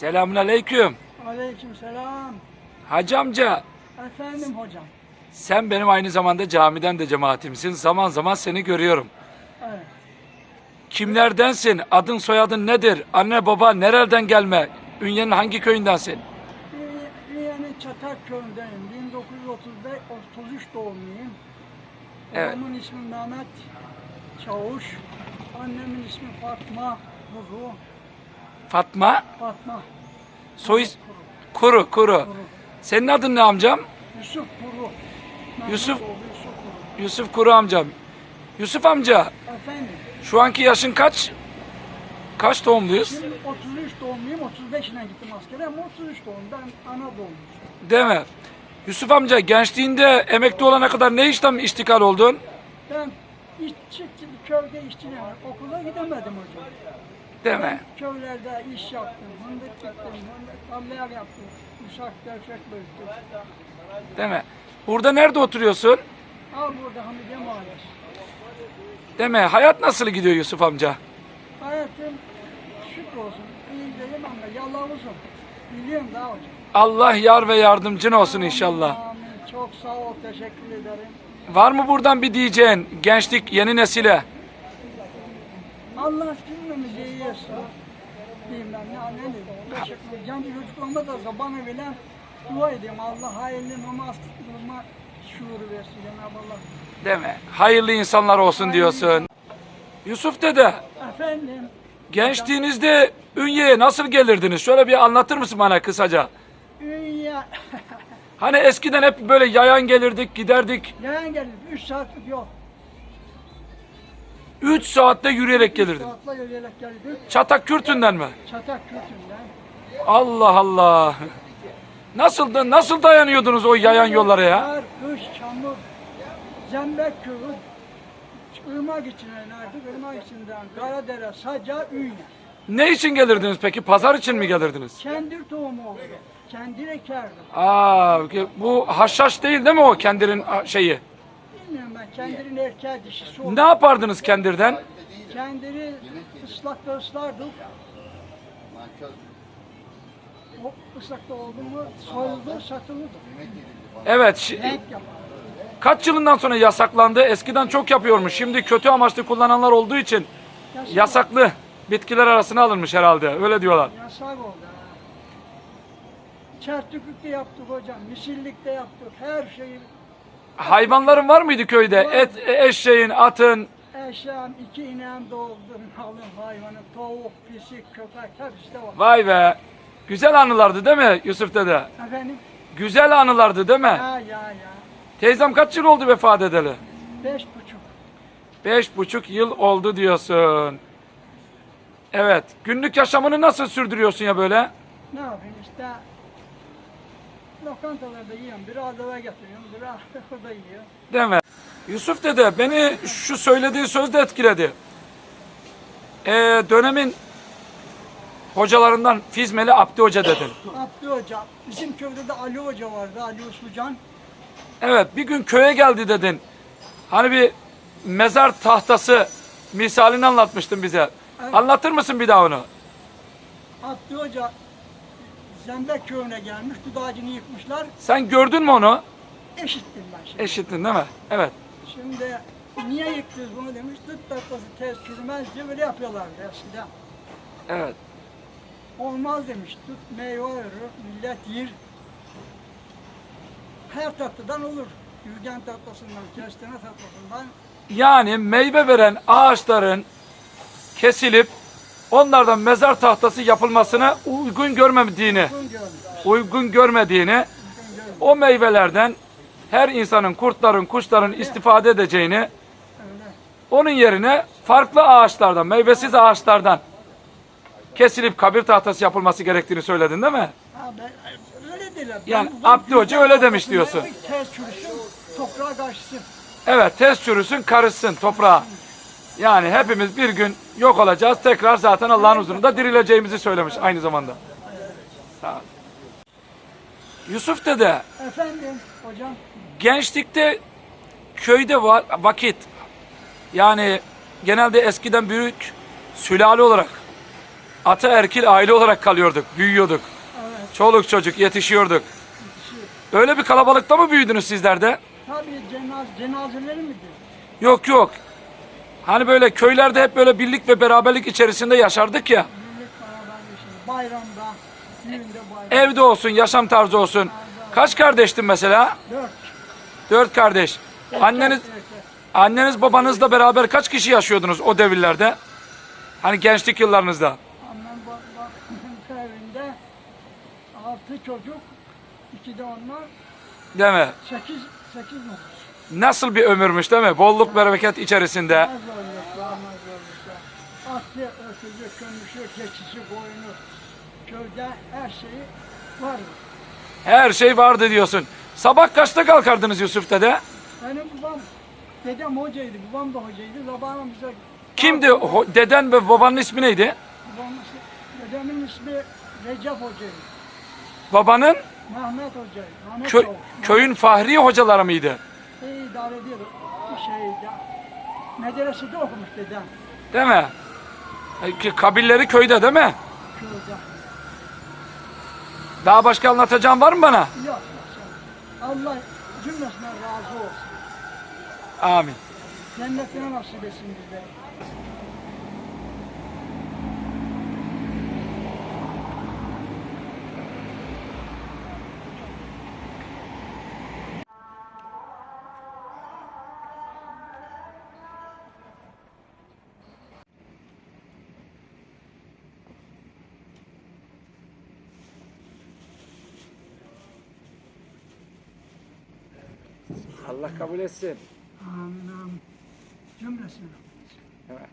Selamun aleyküm. Aleykümselam. Hacı amca Efendim hocam. sen benim aynı zamanda camiden de cemaatimsin. Zaman zaman seni görüyorum. Evet. Kimlerdensin? Adın soyadın nedir? Anne baba nereden gelme? Ünye'nin hangi köyündensin? Üyenin Çatak köyündeyim. 1935 33 doğumluyum. Evet. Babamın ismi Mehmet Çavuş. Annemin ismi Fatma Kuru. Fatma Fatma soy Kuru. Kuru Kuru. Senin adın ne amcam? Yusuf Kuru. Mehmet Yusuf- oğlu Yusuf Kuru. Yusuf Kuru amcam. Yusuf amca Efendim. şu anki yaşın kaç? Kaç doğumluyuz? Şimdi 33 doğumluyum. 35 ile gittim askere ama 33 doğumdan ana doğmuş. Değil mi? Yusuf amca gençliğinde emekli olana kadar ne işten iştikal oldun? Ben işçi, köyde işçiyim. Okula gidemedim hocam. Mi? Köylerde iş yaptım, fındık diktim, fındık tarlalar yaptım, uşak büyüttüm. Değil mi? Burada nerede oturuyorsun? Al burada Hamide Mahallesi. Mi? Hayat nasıl gidiyor Yusuf amca? Hayatım şükür olsun, iyi değilim ama yallah uzun. Biliyorum daha hocam. Allah yar ve yardımcın olsun inşallah. Amin. Çok sağ ol, teşekkür ederim. Var mı buradan bir diyeceğin gençlik yeni nesile? Allah cümlemizi iyi etsin. Ben ya ne diyeyim. Kendi çocukluğumda da bana bile dua edeyim. Allah hayırlı namaz kılma şuuru versin Cenab-ı Allah. Değil mi? Hayırlı insanlar olsun diyorsun. Yusuf dede, Efendim, gençliğinizde Ünye'ye nasıl gelirdiniz? Şöyle bir anlatır mısın bana kısaca? Ünya, Hani eskiden hep böyle yayan gelirdik, giderdik. Yayan geldi. 3 saatlik yol. 3 saatte yürüyerek gelirdin. Saatle yürüyerek geldik. Çatak Kürtünden mi? Çatak Kürtü'nden. Allah Allah. Nasıl da nasıl dayanıyordunuz o yayan yollara ya? Kar, kış, çamur, zembek köyü. Irmak içine inerdik. Irmak içinden Karadere, Saca, Ünye. Ne için gelirdiniz peki? Pazar için mi gelirdiniz? Kendir tohumu oldu. Kendir ekerdim. Aa, bu haşhaş değil değil mi o kendirin şeyi? Kendirin erkeği dişisi oldu. Ne yapardınız kendirden? Kendiri ıslakta ıslardık. O ıslakta oldu mu soyuldu, satılırdı. Evet. şi- Renk yapar. Kaç yılından sonra yasaklandı? Eskiden çok yapıyormuş. Şimdi kötü amaçlı kullananlar olduğu için Yasak, yasaklı bitkiler arasına alınmış herhalde. Öyle diyorlar. yasak oldu. ha. Çertüklükte yaptık hocam, misillikte yaptık, her şeyi. Hayvanların var mıydı köyde? Et, eşeğin, atın. Eşyam, iki ineğim doğdu, alın hayvanı, tavuk, pisik, köpek, hepsi de var. Vay be. Güzel anılardı değil mi Yusuf dede? Efendim? Güzel anılardı değil mi? Ya ya ya. Teyzem kaç yıl oldu vefat edeli? Beş buçuk. Beş buçuk yıl oldu diyorsun. Evet. Günlük yaşamını nasıl sürdürüyorsun ya böyle? Ne yapayım işte. Lokantalarda yiyorum, biraz eve getiriyorum, biraz orada yiyor. Değil mi? Yusuf dede beni şu söylediği söz de etkiledi. Ee, dönemin hocalarından Fizmeli Abdi Hoca dedin. Abdü Hoca, bizim köyde de Ali Hoca vardı, Ali Uslucan. Evet bir gün köye geldi dedin. Hani bir mezar tahtası misalini anlatmıştın bize. Evet. Anlatır mısın bir daha onu? Abdü Hoca Zembek köyüne gelmiş, dudağacını yıkmışlar, Sen gördün mü onu? eşittim ben şimdi. Eşittin değil mi? Evet. Şimdi niye yıktınız bunu demiş, tıp tahtası tez çürümez diye böyle yapıyorlardı eskiden. Evet. Olmaz demiş, tut meyve verir, millet yer. Her tatlıdan olur. Yürgen tatlısından, kestane tatlısından Yani meyve veren ağaçların kesilip onlardan mezar tahtası yapılmasına uygun görmediğini, uygun görmediğini, o meyvelerden her insanın, kurtların, kuşların istifade edeceğini, onun yerine farklı ağaçlardan, meyvesiz ağaçlardan kesilip kabir tahtası yapılması gerektiğini söyledin değil mi? Ha ben öyle dediler. Yani Ben bu Abdü Hoca öyle demiş diyorsun. Tez çürüsün, toprağa karşısın. Evet, tez çürüsün, karışsın toprağa. Yani hepimiz bir gün yok olacağız. Tekrar zaten Allah'ın huzurunda dirileceğimizi söylemiş aynı zamanda. Sağ ol. Yusuf dede, Efendim hocam, gençlikte köyde var vakit. Yani genelde eskiden büyük sülale olarak ataerkil aile olarak kalıyorduk, büyüyorduk. Evet. Çoluk çocuk yetişiyorduk. Şu, Öyle bir kalabalıkta mı büyüdünüz sizler de? tabii cenaz, cenazeleri midir? Yok yok. Hani böyle köylerde hep böyle birlik ve beraberlik içerisinde yaşardık ya. Birlik. Bayramda, düğünde bayram. Evde olsun, yaşam tarzı olsun. Kaç kardeştin mesela? Dört. Dört kardeş. Anneniz erkek. anneniz babanızla beraber kaç kişi yaşıyordunuz o devirlerde? Hani gençlik yıllarınızda. Annem babamın evinde altı çocuk, iki de onlar, Değil mi? sekiz, sekiz nüfus. Nasıl bir ömürmüş değil mi? Bolluk bereket içerisinde. Atı, öküzü, kömüşü, keçisi, koyunu, köyde her şeyi var. Her şey vardı diyorsun. Sabah kaçta kalkardınız Yusuf dede? Benim babam, dedem hocaydı, babam da hocaydı. Zamanım bize... Kimdi? Ho- Deden ve babanın ismi neydi? Babamın, dedemin ismi Recep hocaydı. Babanın Mehmet hocaydı. Mehmet kö- Çavuş. köyün fahri hocaları mıydı? İdare ediyordu. Bir şeyde. Medresede okumuş dedem Değil mi? E, köyde değil mi? köyde. Daha başka anlatacağım var mı bana? Yok Allah cümlesinden razı olsun. Amin. Cennetine nasip etsin bize. Allah kabul etsin. Amin amin. Cümlesine. Evet.